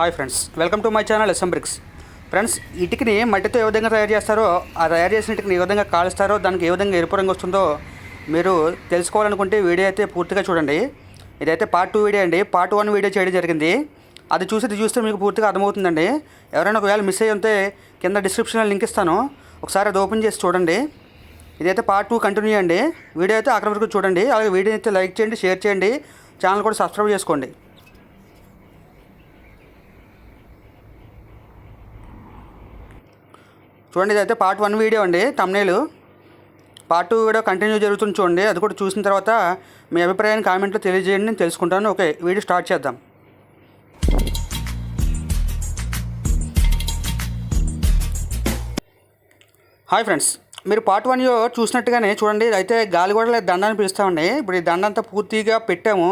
Hi friends welcome to my channel SM bricks. Friends ఇటుకని మట్టితో ఏ విధంగా తయారు చేస్తారో ఆ తయారు చేసిన ఇటుకని ఏ విధంగా కాలుస్తారో దానికి ఏ విధంగా ఎరుపు రంగు వస్తుందో మీరు తెలుసుకోవాలనుకుంటే వీడియో అయితే పూర్తిగా చూడండి. ఇదైతే పార్ట్ టూ వీడియో అండి. పార్ట్ వన్ వీడియో చేయడం జరిగింది. అది చూసి ఇది చూస్తే మీకు పూర్తిగా అర్థమవుతుందండి. ఎవరైనా ఒకవేళ మిస్ అయ్యి ఉంటే కింద డిస్క్రిప్షన్లో లింక్ ఇస్తాను. ఒకసారి అది ఓపెన్ చేసి చూడండి. ఇదైతే పార్ట్ టూ కంటిన్యూ అండి. వీడియో అయితే అక్కడ వరకు చూడండి. అలాగే వీడియో అయితే లైక్ చేయండి షేర్ చేయండి. ఛానల్ కూడా సబ్స్క్రైబ్ చేసుకోండి. చూడండి ఇదైతే పార్ట్ వన్ వీడియో అండి తమ్నేలు పార్ట్ టూ వీడియో కంటిన్యూ జరుగుతుంది చూడండి అది కూడా చూసిన తర్వాత మీ అభిప్రాయాన్ని కామెంట్లో తెలియజేయండి నేను తెలుసుకుంటాను. ఓకే వీడియో స్టార్ట్ చేద్దాం. హాయ్ ఫ్రెండ్స్ మీరు పార్ట్ వన్ చూసినట్టుగానే చూడండి అయితే గాలిగోడల దండాన్ని పిలుస్తామండి. ఇప్పుడు ఈ దండ అంతా పూర్తిగా పెట్టాము.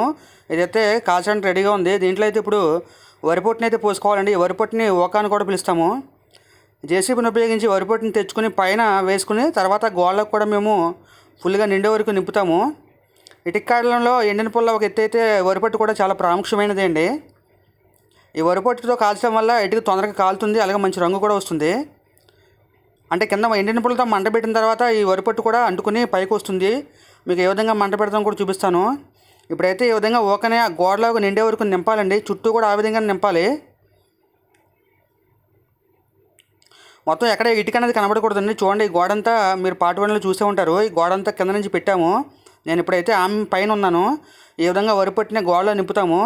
ఇదైతే కాల్చడానికి రెడీగా ఉంది. దీంట్లో అయితే ఇప్పుడు వరిపొట్టుని అయితే పోసుకోవాలండి. ఈ వరిపొట్టుని అని కూడా పిలుస్తాము. జేసీబీని ఉపయోగించి వరి వరిపొట్టుని తెచ్చుకుని పైన వేసుకుని తర్వాత గోళ్ళకు కూడా మేము ఫుల్గా నిండే వరకు నింపుతాము. ఇటుక్కాడలలో ఎండిన పుల్ల ఒక ఎత్తు అయితే వరిపొట్టు కూడా చాలా ప్రాముఖ్యమైనది అండి. ఈ వరిపొట్టుతో కాల్చడం వల్ల ఇటుక తొందరగా కాలుతుంది అలాగే మంచి రంగు కూడా వస్తుంది. అంటే కింద ఎండిన పుల్లతో మంట పెట్టిన తర్వాత ఈ వరిపొట్టు కూడా అంటుకుని పైకి వస్తుంది. మీకు ఏ విధంగా మంట పెడతాం కూడా చూపిస్తాను. ఇప్పుడైతే ఈ విధంగా ఓకనే ఆ గోడలో నిండే వరకు నింపాలండి. చుట్టూ కూడా ఆ విధంగా నింపాలి. మొత్తం ఎక్కడ ఇటుక అనేది కనబడకూడదండి. చూడండి ఈ గోడంతా మీరు పాటు వన్లో చూసే ఉంటారు. ఈ గోడంతా కింద నుంచి పెట్టాము. నేను ఇప్పుడైతే ఆమె పైన ఉన్నాను. ఈ విధంగా వరిపట్టిన గోడలో నింపుతాము.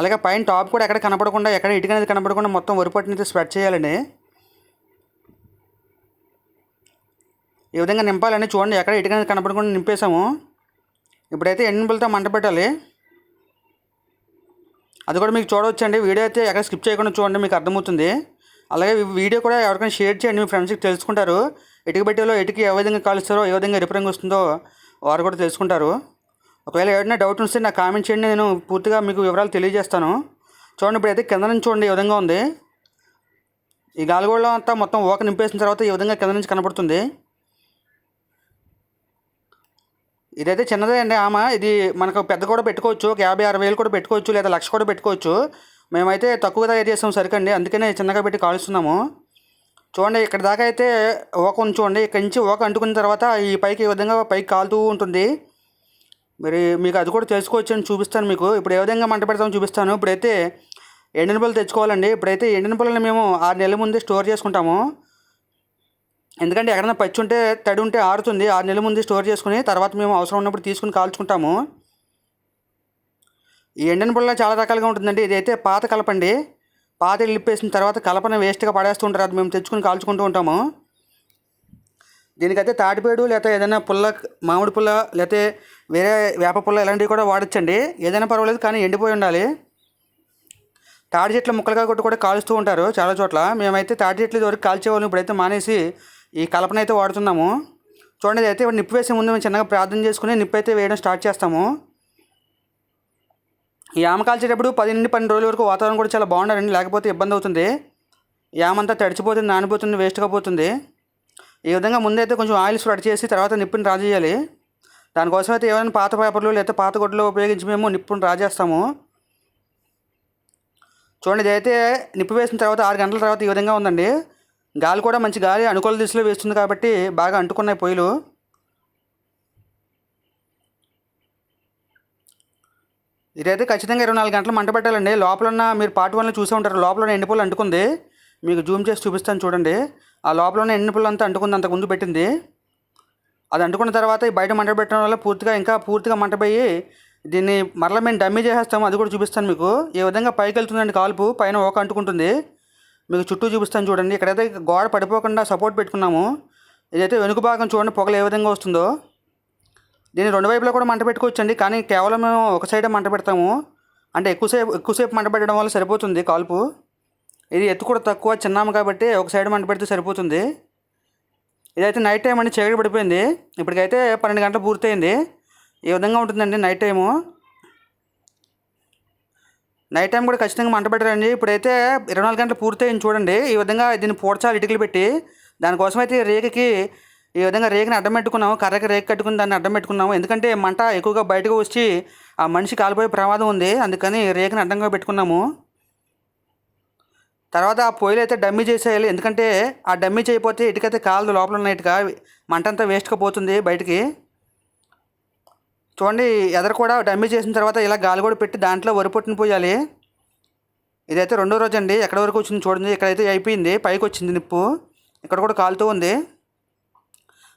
అలాగే పైన టాప్ కూడా ఎక్కడ కనపడకుండా ఎక్కడ ఇటుక అనేది కనపడకుండా మొత్తం వరిపట్టిన అయితే స్ప్రెడ్ చేయాలండి. ఈ విధంగా నింపాలని చూడండి ఎక్కడ ఇటుక అనేది కనపడకుండా నింపేసాము ఇప్పుడైతే ఎండుపులతో మంట పెట్టాలి. అది కూడా మీకు చూడవచ్చండి. వీడియో అయితే ఎక్కడ స్కిప్ చేయకుండా చూడండి మీకు అర్థమవుతుంది. అలాగే వీడియో కూడా ఎవరికైనా షేర్ చేయండి మీ ఫ్రెండ్స్కి తెలుసుకుంటారు. ఇటుక పెట్టేలో ఇటుక ఏ విధంగా కాలుస్తారో ఏ విధంగా రిపేరింగ్ వస్తుందో వారు కూడా తెలుసుకుంటారు. ఒకవేళ ఏదైనా డౌట్ ఉంటే నాకు కామెంట్ చేయండి నేను పూర్తిగా మీకు వివరాలు తెలియజేస్తాను. చూడండి ఇప్పుడైతే కింద నుంచి చూడండి ఈ విధంగా ఉంది. ఈ గాలిగోళం అంతా మొత్తం ఓక నింపేసిన తర్వాత ఈ విధంగా కింద నుంచి కనపడుతుంది. ఇదైతే చిన్నదే అండి ఆమె. ఇది మనకు పెద్ద కూడా పెట్టుకోవచ్చు ఒక యాభై అరవై వేలు కూడా పెట్టుకోవచ్చు లేదా లక్ష కూడా పెట్టుకోవచ్చు. మేమైతే తక్కువ తయారు చేస్తాం సరికండి. అందుకనే చిన్నగా పెట్టి కాలుస్తున్నాము. చూడండి ఇక్కడ దాకా అయితే ఓక ఉంచుకోండి ఇక్కడ నుంచి ఓక అంటుకున్న తర్వాత ఈ పైకి ఈ విధంగా పైకి కాలుతూ ఉంటుంది. మరి మీకు అది కూడా తెలుసుకోవచ్చు అని చూపిస్తాను మీకు. ఇప్పుడు ఏ విధంగా మంట పెడతామో చూపిస్తాను. ఇప్పుడైతే ఎండిన పళ్ళు తెచ్చుకోవాలండి. ఇప్పుడైతే ఎండిన పళ్ళని మేము ఆరు నెలల ముందే స్టోర్ చేసుకుంటాము. ఎందుకంటే ఎక్కడైనా పచ్చి ఉంటే తడి ఉంటే ఆరుతుంది. ఆరు నెలల ముందు స్టోర్ చేసుకుని తర్వాత మేము అవసరం ఉన్నప్పుడు తీసుకుని కాల్చుకుంటాము. ఈ ఎండిన పుల్ల చాలా రకాలుగా ఉంటుందండి. ఇదైతే పాత కలపండి. పాత ఇల్లిప్పేసిన తర్వాత కలపని వేస్ట్గా పడేస్తుంటారు అది మేము తెచ్చుకుని కాల్చుకుంటూ ఉంటాము. దీనికైతే తాటిపేడు లేకపోతే ఏదైనా పుల్ల మామిడి పుల్ల లేకపోతే వేరే వేప పుల్ల ఇలాంటివి కూడా వాడచ్చండి. ఏదైనా పర్వాలేదు కానీ ఎండిపోయి ఉండాలి. తాటి చెట్ల ముక్కలుగా కొట్టి కూడా కాలుస్తూ ఉంటారు చాలా చోట్ల. మేమైతే తాటి చెట్లు వరకు కాల్చేవాళ్ళం ఇప్పుడైతే మానేసి ఈ కలపన అయితే వాడుతున్నాము. చూడండి అయితే నిప్పు వేసే ముందు మేము చిన్నగా ప్రార్థన చేసుకుని నిప్పు అయితే వేయడం స్టార్ట్ చేస్తాము. ఈ కాల్చేటప్పుడు పది నుండి పన్నెండు రోజుల వరకు వాతావరణం కూడా చాలా బాగుండాలండి లేకపోతే ఇబ్బంది అవుతుంది. యామంతా తడిచిపోతుంది నానిపోతుంది వేస్ట్గా పోతుంది. ఈ విధంగా ముందైతే కొంచెం ఆయిల్ స్ప్రెడ్ చేసి తర్వాత నిప్పుని రాజేయాలి. దానికోసం అయితే ఏమైనా పాత పేపర్లు లేదా పాత గుడ్డలు ఉపయోగించి మేము నిప్పుని రాజేస్తాము. చూడండి ఇదైతే నిప్పు వేసిన తర్వాత ఆరు గంటల తర్వాత ఈ విధంగా ఉందండి. గాలి కూడా మంచి గాలి అనుకూల దిశలో వేస్తుంది కాబట్టి బాగా అంటుకున్నాయి పొయ్యిలు. ఇదైతే ఖచ్చితంగా ఇరవై నాలుగు గంటలు మంట పెట్టాలండి. లోపల ఉన్న మీరు పార్ట్ వన్లో చూసే ఉంటారు. లోపల ఉన్న ఎండిపుల్లు అంటుకుంది? మీకు జూమ్ చేసి చూపిస్తాను చూడండి. ఆ లోపల ఉన్న ఎండిపుల్లు అంతా అంటుకుంది అంతకు ముందు పెట్టింది. అది అంటుకున్న తర్వాత ఈ బయట మంట పెట్టడం వల్ల పూర్తిగా ఇంకా పూర్తిగా మంటపోయి దీన్ని మరలా మేము డమ్మీ చేసేస్తాము. అది కూడా చూపిస్తాను మీకు. ఏ విధంగా పైకి వెళ్తుందండి కాల్పు? పైన ఒక అంటుకుంటుంది. మీకు చుట్టూ చూపిస్తాను చూడండి. ఇక్కడైతే గోడ పడిపోకుండా సపోర్ట్ పెట్టుకున్నాము. ఇదైతే వెనుక భాగం చూడండి పొగలు ఏ విధంగా వస్తుందో. దీన్ని రెండు వైపులా కూడా మంట పెట్టుకోవచ్చండి. కానీ కేవలం మేము ఒక సైడే మంట పెడతాము. అంటే ఎక్కువసేపు ఎక్కువసేపు మంట పెట్టడం వల్ల సరిపోతుంది కాల్పు. ఇది ఎత్తు కూడా తక్కువ చిన్నాము కాబట్టి ఒక సైడ్ మంట పెడితే సరిపోతుంది. ఇదైతే నైట్ టైం అండి చీకటి పడిపోయింది. ఇప్పటికైతే పన్నెండు గంటలు పూర్తయింది. ఈ విధంగా ఉంటుందండి నైట్ టైము. నైట్ టైం కూడా ఖచ్చితంగా మంట పెట్టారండి. ఇప్పుడైతే ఇరవై నాలుగు గంటలు పూర్తయింది చూడండి. ఈ విధంగా దీన్ని పూడ్చాలి ఇటుకలు పెట్టి. దానికోసం అయితే రేఖకి ఈ విధంగా రేకుని అడ్డం పెట్టుకున్నాము కర్రకి రేకు కట్టుకుని దాన్ని అడ్డం పెట్టుకున్నాము. ఎందుకంటే మంట ఎక్కువగా బయటకు వచ్చి ఆ మనిషి కాలిపోయే ప్రమాదం ఉంది. అందుకని రేకుని అడ్డంగా పెట్టుకున్నాము. తర్వాత ఆ పొయ్యిలు అయితే డమ్మీ చేసేయాలి. ఎందుకంటే ఆ డమ్మీ చేయకపోతే ఇటుకైతే కాలదు లోపల ఉన్న ఇటుక. మంట అంతా వేస్ట్గా పోతుంది బయటికి. చూడండి ఎదరు కూడా డమ్మీ చేసిన తర్వాత ఇలా గాలి కూడా పెట్టి దాంట్లో వరిపొట్టుని పోయాలి. ఇదైతే రెండో రోజు అండి ఎక్కడ వరకు వచ్చింది చూడండి. ఇక్కడైతే అయిపోయింది. పైకి వచ్చింది నిప్పు. ఇక్కడ కూడా కాలుతూ ఉంది.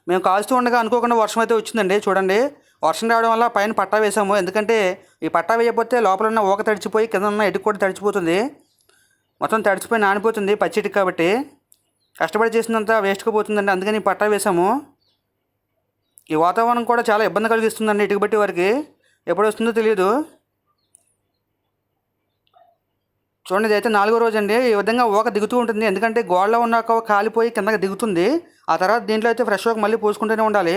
మేము కాల్స్తూ ఉండగా అనుకోకుండా వర్షం అయితే వచ్చిందండి. చూడండి. వర్షం రావడం వల్ల పైన పట్టా వేసాము ఎందుకంటే ఈ పట్టా వేయకపోతే లోపల ఉన్న ఊక తడిచిపోయి కింద ఉన్న ఇటుక కూడా తడిచిపోతుంది. మొత్తం తడిచిపోయి నానిపోతుంది పచ్చి ఇటుక కాబట్టి. కష్టపడి చేసినంత వేస్ట్గా పోతుందండి. అందుకని ఈ పట్టా వేసాము ఈ వాతావరణం కూడా చాలా ఇబ్బంది కలిగిస్తుందండి ఇటుక బట్టి వారికి. ఎప్పుడు వస్తుందో తెలియదు. చూడండి ఇదైతే నాలుగో రోజు అండి ఈ విధంగా ఊక దిగుతూ ఉంటుంది. ఎందుకంటే గోడలో ఉన్న ఒక కాలిపోయి కిందకి దిగుతుంది. ఆ తర్వాత దీంట్లో అయితే ఫ్రెష్ వర్క్ మళ్ళీ పోసుకుంటూనే ఉండాలి.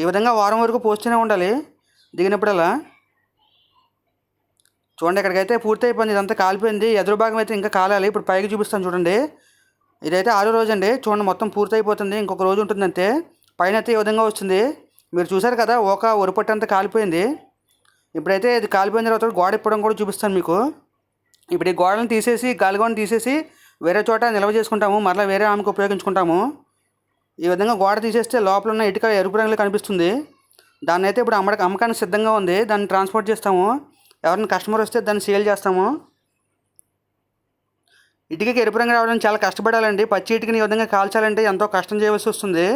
ఈ విధంగా వారం వరకు పోస్తూనే ఉండాలి. దిగినప్పుడల్లా. చూడండి ఇక్కడికైతే పూర్తి అయిపోయింది ఇదంతా కాలిపోయింది. ఎదురు భాగం అయితే ఇంకా కాలాలి. ఇప్పుడు పైకి చూపిస్తాను చూడండి. ఇదైతే ఆరో రోజు అండి చూడండి మొత్తం పూర్తి అయిపోతుంది ఇంకొక రోజు ఉంటుంది అంతే పైన అయితే ఈ విధంగా వస్తుంది. మీరు చూసారు కదా ఒక ఒరిపట్టు అంతా కాలిపోయింది. ఇప్పుడైతే ఇది కాలిపోయిన తర్వాత గోడ ఇప్పడం కూడా చూపిస్తాను మీకు. ఇప్పుడు ఈ గోడలను తీసేసి గాలిగోడను తీసేసి వేరే చోట నిల్వ చేసుకుంటాము. మరలా వేరే ఆమెకు ఉపయోగించుకుంటాము. ఈ విధంగా గోడ తీసేస్తే లోపల ఉన్న ఇటుక ఎరుపు రంగులో కనిపిస్తుంది. దాన్ని అయితే ఇప్పుడు అమ్మడానికి అమ్మకానికి సిద్ధంగా ఉంది. దాన్ని ట్రాన్స్పోర్ట్ చేస్తాము. ఎవరైనా కస్టమర్ వస్తే దాన్ని సేల్ చేస్తాము. ఇటుకకి ఎరుపు రంగు రావడానికి చాలా కష్టపడాలండి. పచ్చి ఇటుకని ఈ విధంగా కాల్చాలంటే ఎంతో కష్టం చేయవలసి వస్తుంది.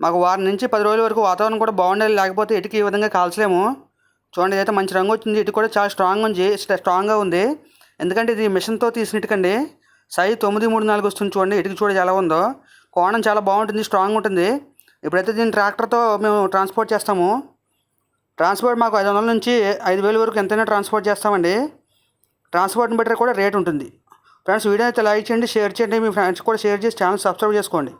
మాకు వారం నుంచి పది రోజుల వరకు వాతావరణం కూడా బాగుండాలి. లేకపోతే ఇటుక ఈ విధంగా కాల్చలేము. చూడండి ఇదైతే మంచి రంగు వచ్చింది. ఇటు కూడా చాలా స్ట్రాంగ్ ఉంది. స్ట్రాంగ్గా ఉంది. ఎందుకంటే ఇది మిషన్తో తీసిన ఇటుకండి సైజ్ తొమ్మిది మూడు నాలుగు వస్తుంది చూడండి. ఇటుక చూడ ఎలా ఉందో. కోణం చాలా బాగుంటుంది స్ట్రాంగ్ ఉంటుంది. ఇప్పుడైతే దీన్ని ట్రాక్టర్తో మేము ట్రాన్స్పోర్ట్ చేస్తాము. ట్రాన్స్పోర్ట్ మాకు ఐదు వందల నుంచి ఐదు వేల వరకు ఎంతైనా ట్రాన్స్పోర్ట్ చేస్తామండి. ట్రాన్స్పోర్ట్ని బట్టి కూడా రేట్ ఉంటుంది. ఫ్రెండ్స్ వీడియో అయితే లైక్ చేయండి షేర్ చేయండి. మీ ఫ్రెండ్స్ కూడా షేర్ చేసి ఛానల్ సబ్స్క్రైబ్ చేసుకోండి.